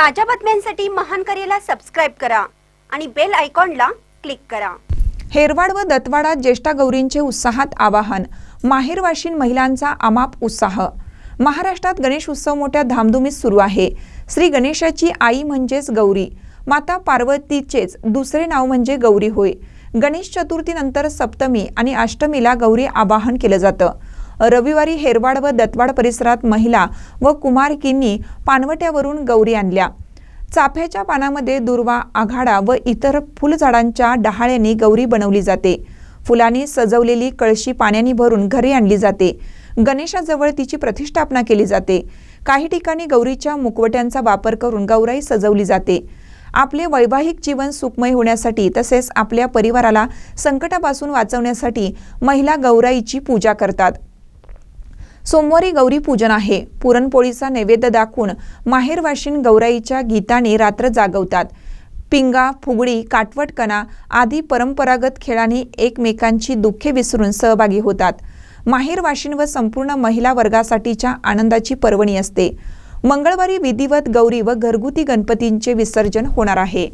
ताज्या बातम्यांसाठी महान करेला सबस्क्राईब करा आणि बेल आयकॉनला क्लिक करा. हेरवाड व दत्तवाडात ज्येष्ठा गौरींचे उत्साहात आवाहन. माहेरवाशीन महिलांचा अमाप उत्साह. महाराष्ट्रात गणेश उत्सव मोठ्या धामधुमीत सुरू आहे. श्री गणेशाची आई म्हणजेच गौरी. माता पार्वतीचेच दुसरे नाव म्हणजे गौरी होय. गणेश चतुर्थीनंतर सप्तमी आणि अष्टमीला गौरी आवाहन केलं जातं. रविवारी हेरवाड व दत्तवाड परिसरात महिला व कुमारकींनी पानवट्यावरून गौरी आणल्या. चाफ्याच्या पानामध्ये दुर्वा आघाडा व इतर फुलझाडांच्या डहाळ्यांनी गौरी बनवली जाते. फुलांनी सजवलेली कळशी पाण्याने भरून घरी आणली जाते. गणेशाजवळ तिची प्रतिष्ठापना केली जाते. काही ठिकाणी गौरीच्या मुकवट्यांचा वापर करून गौराई सजवली जाते. आपले वैवाहिक जीवन सुखमय होण्यासाठी तसेच आपल्या परिवाराला संकटापासून वाचवण्यासाठी महिला गौराईची पूजा करतात. सोमवारी गौरी पूजन आहे. पुरणपोळीचा नैवेद्य दाखवून माहेरवाशीन गौराईच्या गीताने रात्र जागवतात. पिंगा फुगडी काटवटकणा आदी परंपरागत खेळांनी एकमेकांची दुःखे विसरून सहभागी होतात. माहेरवाशीन व संपूर्ण महिला वर्गासाठीच्या आनंदाची पर्वणी असते. मंगळवारी विधिवत गौरी व घरगुती गणपतींचे विसर्जन होणार आहे.